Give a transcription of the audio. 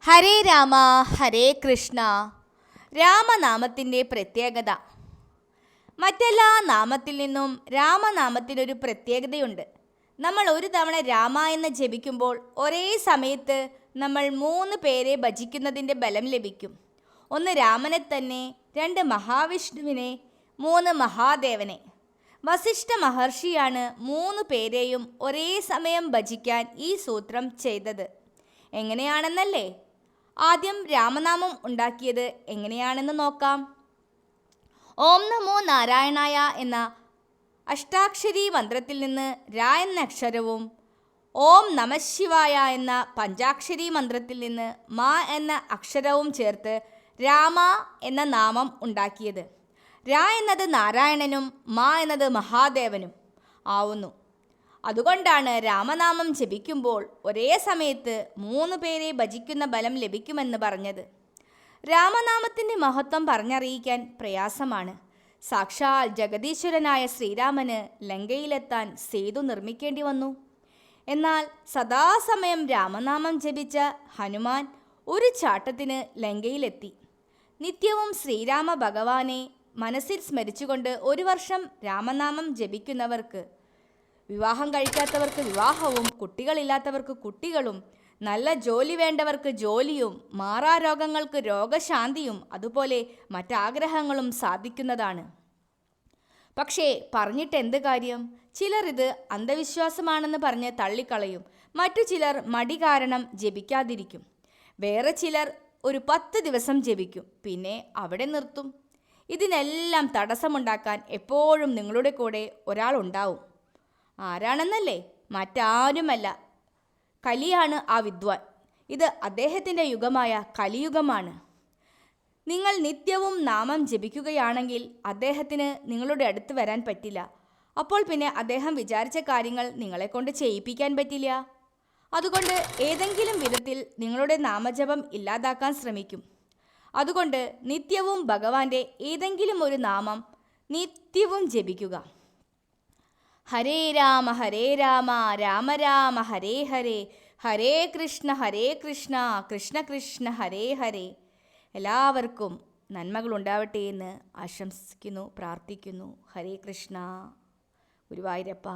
ഹരേ രാമ ഹരേ കൃഷ്ണ. രാമനാമത്തിന്റെ പ്രത്യേകത. മറ്റെല്ലാ നാമത്തിൽ നിന്നും രാമനാമത്തിനൊരു പ്രത്യേകതയുണ്ട്. നമ്മൾ ഒരു തവണ രാമ എന്ന് ജപിക്കുമ്പോൾ ഒരേ സമയത്ത് നമ്മൾ മൂന്ന് പേരെ ഭജിക്കുന്നതിന്റെ ബലം ലഭിക്കും. ഒന്ന് രാമനെ തന്നെ രണ്ട് മഹാവിഷ്ണുവിനെ മൂന്ന് മഹാദേവനെ. വസിഷ്ഠ മഹർഷിയാണ് മൂന്ന് പേരെയും ഒരേ സമയം ഭജിക്കാൻ ഈ സൂത്രം ചെയ്തത്. എങ്ങനെയാണെന്നല്ലേ? ആദ്യം രാമനാമം ഉണ്ടാക്കിയത് എങ്ങനെയാണെന്ന് നോക്കാം. ഓം നമോ നാരായണായ എന്ന അഷ്ടാക്ഷരി മന്ത്രത്തിൽ നിന്ന് രാ എന്ന അക്ഷരവും ഓം നമശിവായ എന്ന പഞ്ചാക്ഷരി മന്ത്രത്തിൽ നിന്ന് മാ എന്ന അക്ഷരവും ചേർത്ത് രാമ എന്ന നാമം ഉണ്ടാക്കിയത്. രാ എന്നത് നാരായണനും മാ എന്നത് മഹാദേവനും ആവുന്നു. അതുകൊണ്ടാണ് രാമനാമം ജപിക്കുമ്പോൾ ഒരേ സമയത്ത് മൂന്ന് പേരെ ഭജിക്കുന്ന ബലം ലഭിക്കുമെന്ന് പറഞ്ഞത്. രാമനാമത്തിന്റെ മഹത്വം പറഞ്ഞറിയിക്കാൻ പ്രയാസമാണ്. സാക്ഷാൽ ജഗദീശ്വരനായ ശ്രീരാമന് ലങ്കയിലെത്താൻ സേതു നിർമ്മിക്കേണ്ടി വന്നു. എന്നാൽ സദാസമയം രാമനാമം ജപിച്ച ഹനുമാൻ ഒരു ചാട്ടത്തിന് ലങ്കയിലെത്തി. നിത്യവും ശ്രീരാമ ഭഗവാനെ മനസ്സിൽ സ്മരിച്ചുകൊണ്ട് ഒരു വർഷം രാമനാമം ജപിക്കുന്നവർക്ക് വിവാഹം കഴിക്കാത്തവർക്ക് വിവാഹവും കുട്ടികളില്ലാത്തവർക്ക് കുട്ടികളും നല്ല ജോലി വേണ്ടവർക്ക് ജോലിയും മാറാരോഗങ്ങൾക്ക് രോഗശാന്തിയും അതുപോലെ മറ്റാഗ്രഹങ്ങളും സാധിക്കുന്നതാണ്. പക്ഷേ പറഞ്ഞിട്ട് എന്ത് കാര്യം? ചിലർ ഇത് അന്ധവിശ്വാസമാണെന്ന് പറഞ്ഞ് തള്ളിക്കളയും. മറ്റു ചിലർ മടി കാരണം ജപിക്കാതിരിക്കും. വേറെ ചിലർ ഒരു പത്ത് ദിവസം ജപിക്കും. പിന്നെ അവിടെ നിർത്തും. ഇതിനെല്ലാം തടസ്സമുണ്ടാക്കാൻ എപ്പോഴും നിങ്ങളുടെ കൂടെ ഒരാൾ ഉണ്ടാവും ആരാണെന്നല്ലേ? മറ്റാരുമല്ല. കലിയാണ് ആ വിദ്വാൻ. ഇത് അദ്ദേഹത്തിന്റെ യുഗമായ കലിയുഗമാണ്. നിങ്ങൾ നിത്യവും നാമം ജപിക്കുകയാണെങ്കിൽ അദ്ദേഹത്തിന് നിങ്ങളുടെ അടുത്ത് വരാൻ പറ്റില്ല. അപ്പോൾ പിന്നെ അദ്ദേഹം വിചാരിച്ച കാര്യങ്ങൾ നിങ്ങളെക്കൊണ്ട് ചെയ്യിപ്പിക്കാൻ പറ്റില്ല. അതുകൊണ്ട് ഏതെങ്കിലും വിധത്തിൽ നിങ്ങളുടെ നാമജപം ഇല്ലാതാക്കാൻ ശ്രമിക്കും. അതുകൊണ്ട് നിത്യവും ഭഗവാന്റെ ഏതെങ്കിലും ഒരു നാമം നിത്യവും ജപിക്കുക. ഹരേ രാമ ഹരേ രാമ രാമ രാമ ഹരേ ഹരേ. ഹരേ കൃഷ്ണ ഹരേ കൃഷ്ണ കൃഷ്ണ കൃഷ്ണ ഹരേ ഹരേ. എല്ലാവർക്കും നന്മകൾ ഉണ്ടാവട്ടെ എന്ന് ആശംസിക്കുന്നു പ്രാർത്ഥിക്കുന്നു. ഹരേ കൃഷ്ണ. ഗുരുവായൂരപ്പ.